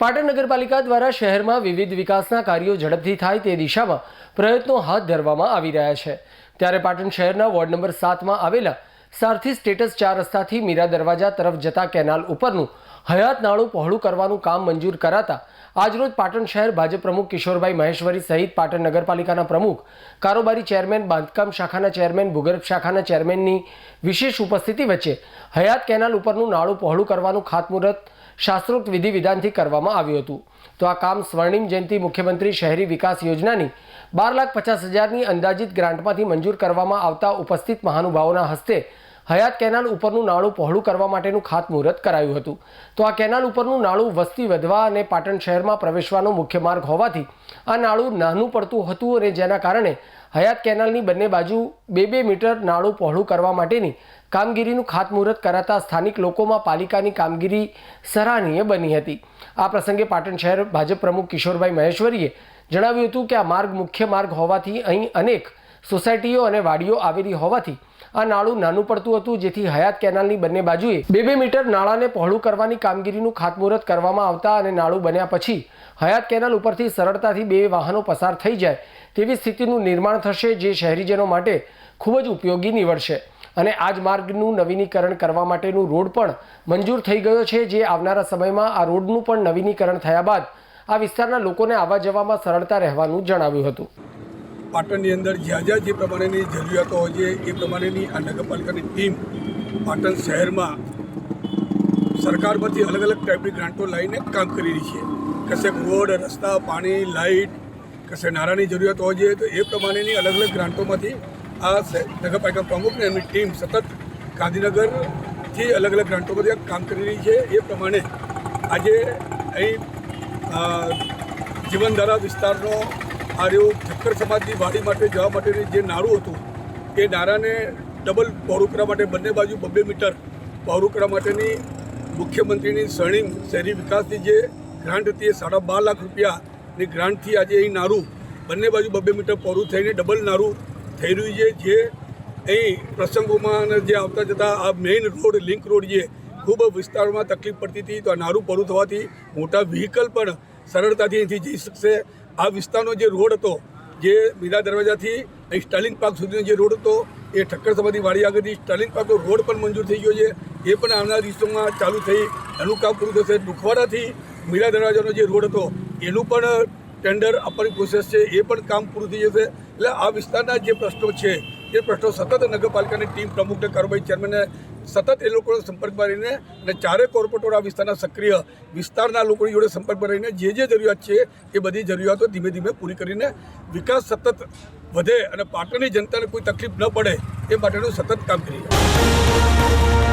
પાટણ નગરપાલિકા દ્વારા શહેરમાં વિવિધ વિકાસના કાર્યો ઝડપથી થાય તે દિશામાં પ્રયત્નો હાથ ધરવામાં આવી રહ્યા છે. ત્યારે પાટણ શહેરના વોર્ડ નંબર સાતમાં આવેલા સારથી સ્ટેટસ ચાર રસ્તાથી મીરા દરવાજા તરફ જતા કેનાલ ઉપરનું હયાત નાળું પહોળું કરવાનું કામ મંજૂર કરાતા આજરોજ પાટણ શહેર ભાજપ પ્રમુખ કિશોરભાઈ મહેશ્વરી સહિત પાટણ નગરપાલિકાના પ્રમુખ, કારોબારી ચેરમેન, બાંધકામ શાખાના ચેરમેન, ભૂગર્ભ શાખાના ચેરમેનની વિશેષ ઉપસ્થિતિ વચ્ચે હયાત કેનાલ ઉપરનું નાળું પહોળું કરવાનું ખાતમુહૂર્ત, શાસ્ત્રોક્ત વિધિ વિધાનથી કરવામાં આવ્યું હતું. તો આ કામ સ્વર્ણિમ જયંતિ મુખ્યમંત્રી શહેરી વિકાસ યોજનાની બાર લાખ પચાસ હજારની અંદાજિત ગ્રાન્ટમાંથી મંજૂર કરવામાં આવતા ઉપસ્થિત મહાનુભાવોના હસ્તે હયાત કેનાલ ઉપરનું નાળું પહોળું કરવા માટેનું ખાતમુહૂર્ત કરાયું હતું. તો આ કેનાલ ઉપરનું નાળું વસ્તી વધવા અને પાટણ શહેરમાં પ્રવેશવાનો મુખ્ય માર્ગ હોવાથી આ નાળું નાનું પડતું હતું અને જેના કારણે હયાત કેનાલની બંને બાજુ બે બે મીટર નાળું પહોળું કરવા માટેની કામગીરીનું ખાતમુહૂર્ત કરાતા સ્થાનિક લોકોમાં પાલિકાની કામગીરી સરાહનીય બની હતી. આ પ્રસંગે પાટણ શહેર ભાજપ પ્રમુખ કિશોરભાઈ મહેશ્વરીએ જણાવ્યું હતું કે આ માર્ગ મુખ્ય માર્ગ હોવાથી અહીં અનેક સોસાયટીઓ અને વાડીઓ આવેલી હોવાથી આ નાળું નાનું પડતું હતું, જેથી હયાત કેનાલની બંને બાજુએ બે બે મીટર નાળાને પહોળું કરવાની કામગીરીનું ખાતમુહૂર્ત કરવામાં આવતા અને નાળું બન્યા પછી હયાત કેનાલ ઉપરથી સરળતાથી બે વાહનો પસાર થઈ જાય તેવી સ્થિતિનું નિર્માણ થશે, જે શહેરીજનો માટે ખૂબ જ ઉપયોગી નીવડશે. અને આ જ માર્ગનું નવીનીકરણ કરવા માટેનું રોડ પણ મંજૂર થઈ ગયો છે, જે આવનારા સમયમાં આ રોડનું પણ નવીનીકરણ થયા બાદ આ વિસ્તારના લોકોને આવવા જવામાં સરળતા રહેવાનું જણાવ્યું હતું. પાટણની અંદર જ્યાં જ્યાં જે પ્રમાણેની જરૂરિયાતો હોય છે, એ પ્રમાણેની આ નગરપાલિકાની ટીમ પાટણ શહેરમાં સરકારમાંથી અલગ અલગ ટાઈપની ગ્રાન્ટો લઈને કામ કરી રહી છે. કશે રોડ, રસ્તા, પાણી, લાઇટ, કશે નાણાંની જરૂરિયાત હોય છે, તો એ પ્રમાણેની અલગ અલગ ગ્રાન્ટોમાંથી આ નગરપાલિકા પ્રમુખને એમની ટીમ સતત ગાંધીનગરથી અલગ અલગ ગ્રાન્ટોમાંથી કામ કરી રહી છે. એ પ્રમાણે આજે અહીં જીવનધારા વિસ્તારનો આ રહ્યું ઠક્કર સમાજની વાડી માટે જવા માટેનું જે નાળું હતું એ નારાને ડબલ પહોળું કરવા માટે બંને બાજુ બબ્બે મીટર પહોળું કરવા માટેની મુખ્યમંત્રીની સ્વર્ણિમ શહેરી વિકાસની જે ગ્રાન્ટ હતી એ સાડા બાર લાખ રૂપિયાની ગ્રાન્ટથી આજે અહીં નારું બંને બાજુ બબ્બે મીટર પહોળું થઈને ડબલ નારું થઈ રહ્યું છે, જે અહીં પ્રસંગોમાં અને જે આવતા જતા આ મેઇન રોડ લિંક રોડ જે ખૂબ વિસ્તારમાં તકલીફ પડતી હતી, તો આ નારું પરું થવાથી મોટા વ્હીકલ પણ સરળતાથી અહીંથી જઈ શકશે. આ વિસ્તારનો જે રોડ હતો, જે મીરા દરવાજાથી અહીં સ્ટાલિંગ પાર્ક સુધીનો જે રોડ હતો, એ ઠક્કર સમાધિ વાડી આગળથી સ્ટાલિંગ પાર્કનો રોડ પણ મંજૂર થઈ ગયો છે. એ પણ આવનાર દિવસોમાં ચાલુ થઈ, એનું કામ પૂરું થશે. દુખવાડાથી મીરા દરવાજાનો જે રોડ હતો, એનું પણ ટેન્ડર આપવાની પ્રોસેસ છે. એ પણ કામ પૂરું થઈ જશે. એટલે આ વિસ્તારના જે પ્રશ્નો છે એ પ્રશ્નો સતત નગરપાલિકાની ટીમ પ્રમુખને કારોબારી ચેરમેનને સતત એ લોકોનો સંપર્કમાં રહીને અને ચારે કોર્પોરેટર આ વિસ્તારના સક્રિય વિસ્તારના લોકોની જોડે સંપર્કમાં રહીને જે જે જરૂરિયાત છે એ બધી જરૂરિયાતો ધીમે ધીમે પૂરી કરીને વિકાસ સતત વધે અને પાટણની જનતાને કોઈ તકલીફ ન પડે એ માટેનું સતત કામ કરી.